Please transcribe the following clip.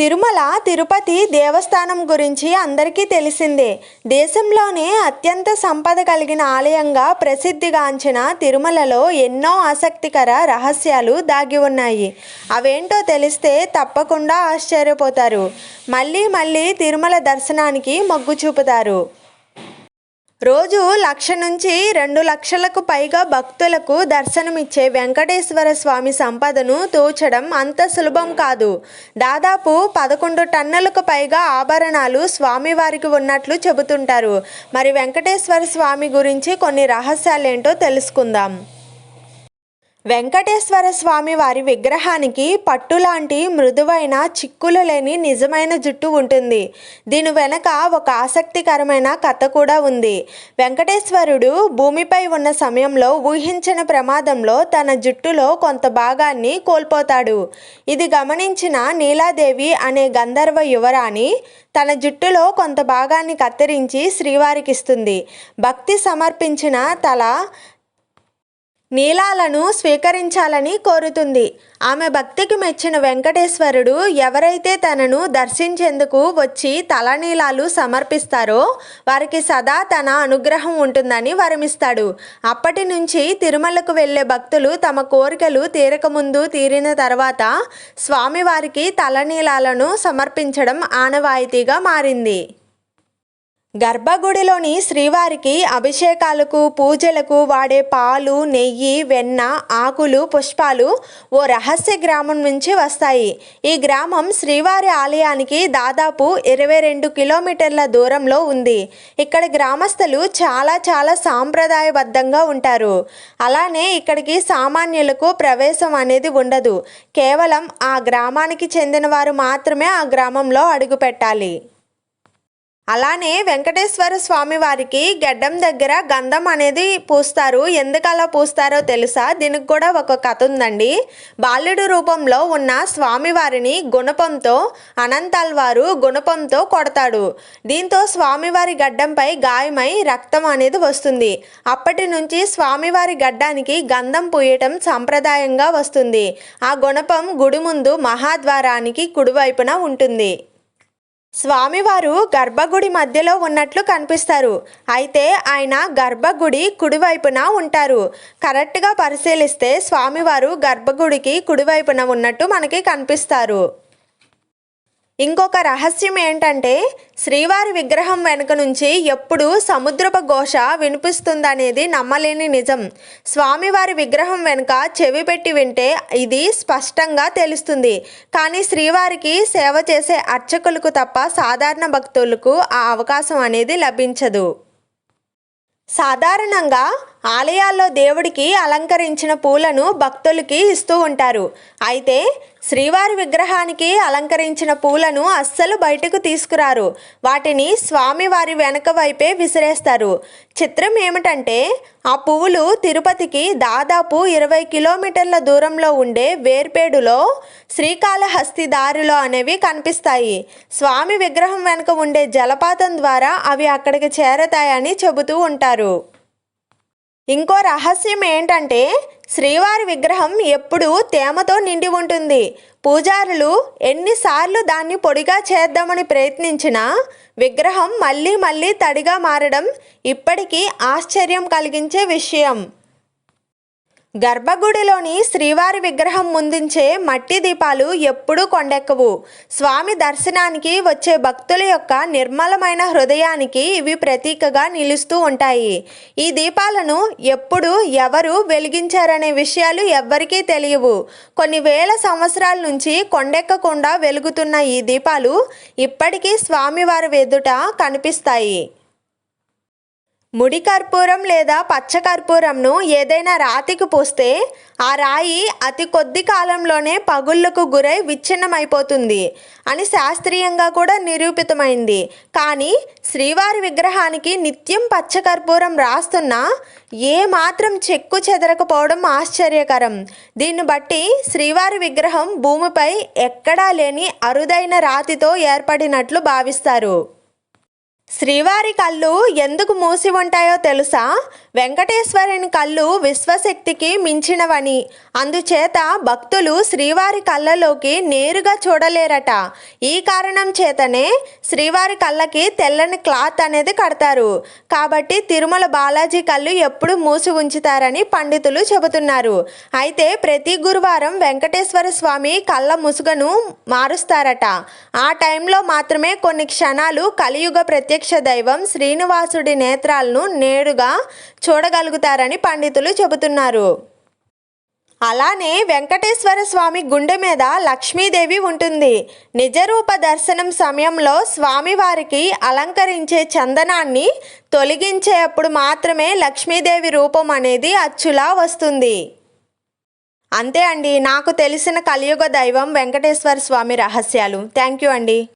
తిరుమల తిరుపతి దేవస్థానం గురించి అందరికీ తెలిసిందే. దేశంలోనే అత్యంత సంపద కలిగిన ఆలయంగా ప్రసిద్ధిగాంచిన తిరుమలలో ఎన్నో ఆసక్తికర రహస్యాలు దాగి ఉన్నాయి. అవేంటో తెలిస్తే తప్పకుండా ఆశ్చర్యపోతారు. మళ్ళీ మళ్ళీ తిరుమల దర్శనానికి మొగ్గు చూపుతారు. రోజు లక్ష నుంచి రెండు లక్షలకు పైగా భక్తులకు దర్శనమిచ్చే వెంకటేశ్వర స్వామి సంపదను తూచడం అంత సులభం కాదు. దాదాపు పదకొండు టన్నులకు పైగా ఆభరణాలు స్వామివారికి ఉన్నట్లు చెబుతుంటారు. మరి వెంకటేశ్వర స్వామి గురించి కొన్ని రహస్యాలేంటో తెలుసుకుందాం. వెంకటేశ్వర స్వామి వారి విగ్రహానికి పట్టులాంటి మృదువైన చిక్కులు లేని నిజమైన జుట్టు ఉంటుంది. దీని వెనక ఒక ఆసక్తికరమైన కథ కూడా ఉంది. వెంకటేశ్వరుడు భూమిపై ఉన్న సమయంలో ఊహించిన ప్రమాదంలో తన జుట్టులో కొంత భాగాన్ని కోల్పోతాడు. ఇది గమనించిన నీలాదేవి అనే గంధర్వ యువరాణి తన జుట్టులో కొంత భాగాన్ని కత్తిరించి శ్రీవారికిస్తుంది భక్తి సమర్పించిన తల నీలాలను స్వీకరించాలని కోరుతుంది. ఆమె భక్తికి మెచ్చిన వెంకటేశ్వరుడు ఎవరైతే తనను దర్శించేందుకు వచ్చి తలనీలాలు సమర్పిస్తారో వారికి సదా తన అనుగ్రహం ఉంటుందని వరమిస్తాడు. అప్పటి నుంచి తిరుమలకు వెళ్ళే భక్తులు తమ కోరికలు తీరకముందు తీరిన తర్వాత స్వామివారికి తలనీలాలను సమర్పించడం ఆనవాయితీగా మారింది. గర్భగుడిలోని శ్రీవారికి అభిషేకాలకు పూజలకు వాడే పాలు నెయ్యి వెన్న ఆకులు పుష్పాలు ఓ రహస్య గ్రామం నుంచి వస్తాయి. ఈ గ్రామం శ్రీవారి ఆలయానికి దాదాపు ఇరవై రెండు కిలోమీటర్ల దూరంలో ఉంది. ఇక్కడ గ్రామస్తులు చాలా చాలా సాంప్రదాయబద్ధంగా ఉంటారు. అలానే ఇక్కడికి సామాన్యులకు ప్రవేశం అనేది ఉండదు. కేవలం ఆ గ్రామానికి చెందిన వారు మాత్రమే ఆ గ్రామంలో అడుగుపెట్టాలి. అలానే వెంకటేశ్వర స్వామి వారికి గడ్డం దగ్గర గంధం అనేది పూస్తారు. ఎందుకు అలా పూస్తారో తెలుసా? దీనికి కూడా ఒక కథ ఉందండి. బాలుడు రూపంలో ఉన్న స్వామివారిని గుణపంతో అనంతాల్ వారు గుణపంతో కొడతాడు. దీంతో స్వామివారి గడ్డంపై గాయమై రక్తం అనేది వస్తుంది. అప్పటి నుంచి స్వామివారి గడ్డానికి గంధం పూయటం సంప్రదాయంగా వస్తుంది. ఆ గుణపం గుడి ముందు మహాద్వారానికి కుడివైపున ఉంటుంది. స్వామివారు గర్భగుడి మధ్యలో ఉన్నట్లు కనిపిస్తారు. అయితే ఆయన గర్భగుడి కుడివైపున ఉంటారు. కరెక్ట్గా పరిశీలిస్తే స్వామివారు గర్భగుడికి కుడివైపున ఉన్నట్టు మనకి కనిపిస్తారు. ఇంకొక రహస్యం ఏంటంటే శ్రీవారి విగ్రహం వెనుక నుంచి ఎప్పుడు సముద్రపు ఘోష వినిపిస్తుందనేది నమ్మలేని నిజం. స్వామివారి విగ్రహం వెనుక చెవి పెట్టి వింటే ఇది స్పష్టంగా తెలుస్తుంది. కానీ శ్రీవారికి సేవ చేసే అర్చకులకు తప్ప సాధారణ భక్తులకు ఆ అవకాశం అనేది లభించదు. సాధారణంగా ఆలయాల్లో దేవుడికి అలంకరించిన పూలను భక్తులకి ఇస్తూ ఉంటారు. అయితే శ్రీవారి విగ్రహానికి అలంకరించిన పూలను అస్సలు బయటకు తీసుకురారు. వాటిని స్వామివారి వెనక వైపే విసిరేస్తారు. చిత్రం ఏమిటంటే ఆ పువ్వులు తిరుపతికి దాదాపు ఇరవై కిలోమీటర్ల దూరంలో ఉండే వేర్పేడులో శ్రీకాళహస్తి దారిలో అనేవి కనిపిస్తాయి. స్వామి విగ్రహం వెనుక ఉండే జలపాతం ద్వారా అవి అక్కడికి చేరతాయని చెబుతూ ఉంటారు. ఇంకో రహస్యం ఏంటంటే శ్రీవారి విగ్రహం ఎప్పుడూ తేమతో నిండి ఉంటుంది. పూజారులు ఎన్నిసార్లు దాన్ని పొడిగా చేద్దామని ప్రయత్నించినా విగ్రహం మళ్ళీ మళ్ళీ తడిగా మారడం ఇప్పటికీ ఆశ్చర్యం కలిగించే విషయం. గర్భగుడిలోని శ్రీవారి విగ్రహం ముందుంచే మట్టి దీపాలు ఎప్పుడూ కొండెక్కవు. స్వామి దర్శనానికి వచ్చే భక్తుల యొక్క నిర్మలమైన హృదయానికి ఇవి ప్రతీకగా నిలుస్తూ ఉంటాయి. ఈ దీపాలను ఎప్పుడు ఎవరు వెలిగించారనే విషయాలు ఎవ్వరికీ తెలియవు. కొన్ని వేల సంవత్సరాల నుంచి కొండెక్కకుండా వెలుగుతున్న ఈ దీపాలు ఇప్పటికీ స్వామివారి ఎదుట కనిపిస్తాయి. ముడి కర్పూరం లేదా పచ్చ కర్పూరంను ఏదైనా రాతికి పూస్తే ఆ రాయి అతి కొద్ది కాలంలోనే పగుళ్ళకు గురై విచ్ఛిన్నమైపోతుంది అని శాస్త్రీయంగా కూడా నిరూపితమైంది. కానీ శ్రీవారి విగ్రహానికి నిత్యం పచ్చ కర్పూరం రాస్తున్నా ఏ మాత్రం చెక్కు చెదరకపోవడం ఆశ్చర్యకరం. దీన్ని బట్టి శ్రీవారి విగ్రహం భూమిపై ఎక్కడా లేని అరుదైన రాతితో ఏర్పడినట్లు భావిస్తారు. శ్రీవారి కళ్ళు ఎందుకు మూసి ఉంటాయో తెలుసా? వెంకటేశ్వరుని కళ్ళు విశ్వశక్తికి మించినవని. అందుచేత భక్తులు శ్రీవారి కళ్ళలోకి నేరుగా చూడలేరట. ఈ కారణం చేతనే శ్రీవారి కళ్ళకి తెల్లని క్లాత్ అనేది కడతారు. కాబట్టి తిరుమల బాలాజీ కళ్ళు ఎప్పుడు మూసి ఉంచుతారని పండితులు చెబుతున్నారు. అయితే ప్రతి గురువారం వెంకటేశ్వర స్వామి కళ్ళ ముసుగను మారుస్తారట. ఆ టైంలో మాత్రమే కొన్ని క్షణాలు కలియుగ ప్రత్యక్ష దైవం శ్రీనివాసుడి నేత్రాలను నేరుగా చూడగలుగుతారని పండితులు చెబుతున్నారు. అలానే వెంకటేశ్వర స్వామి గుండె మీద లక్ష్మీదేవి ఉంటుంది. నిజరూప దర్శనం సమయంలో స్వామివారికి అలంకరించే చందనాన్ని తొలగించేటప్పుడు మాత్రమే లక్ష్మీదేవి రూపం అనేది అచ్చులా వస్తుంది. అంతే అండి. నాకు తెలిసిన కలియుగ దైవం వెంకటేశ్వర స్వామి రహస్యాలు. థ్యాంక్ యూ అండి.